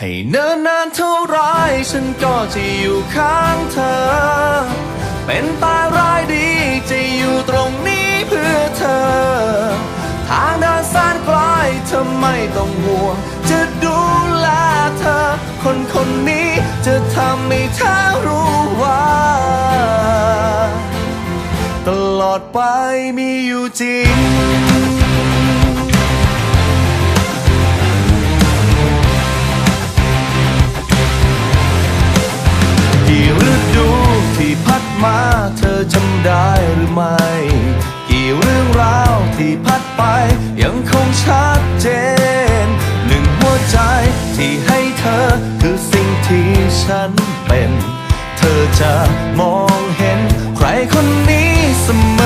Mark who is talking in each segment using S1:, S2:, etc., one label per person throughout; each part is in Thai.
S1: ให้เนิ่นนานเท่าไรฉันก็จะอยู่ข้างเธอ เป็นตายร้ายดีจะอยู่ตรงนี้เพื่อเธอ ทางเดินแสนไกลเธอไม่ต้องห่วง จะดูแลเธอ คนคนนี้จะทำให้เธอรู้ว่า ตลอดไปมีอยู่จริง กี่ฤดูที่พัดมาเธอจำได้หรือไม่ กี่เรื่องราวที่พัดไปยังคงชัดเจน หนึ่งหัวใจที่ให้เธอคือสิ่งที่ฉันเป็น เธอจะมองเห็นใครคนนี้เสมอ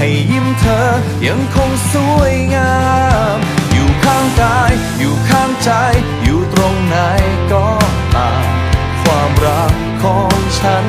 S1: ให้ยิ้มเธอยังคงสวยงาม อยู่ข้างกาย อยู่ข้างใจ อยู่ตรงไหนก็ตามความรักของฉัน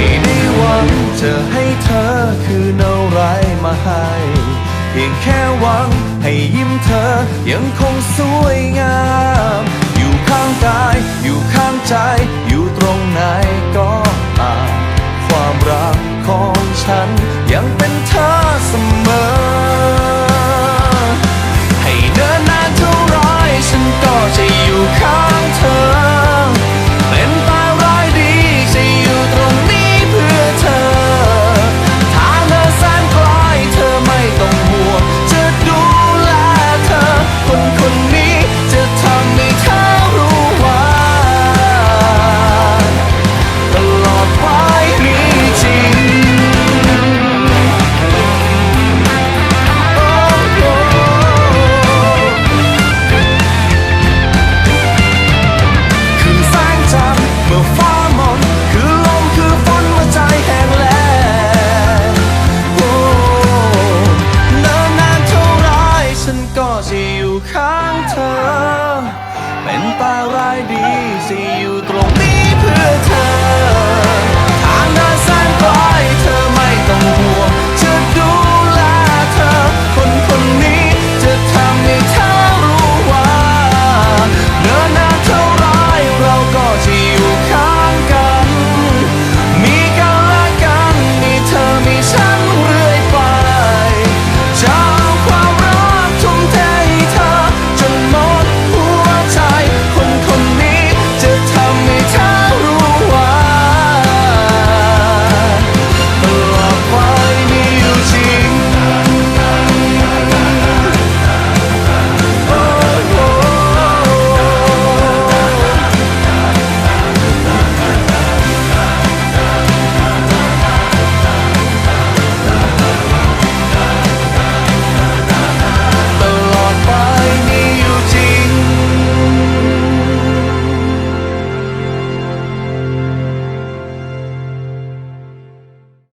S1: ไม่ได้หวังจะให้เธอคืนอะไรมาให้ เพียงแค่หวังให้ยิ้มเธอยังคงสวยงาม อยู่ข้างกายอยู่ข้างใจ อยู่ตรงไหนก็ตามความรักของฉันยังเป็นเธอเสมอ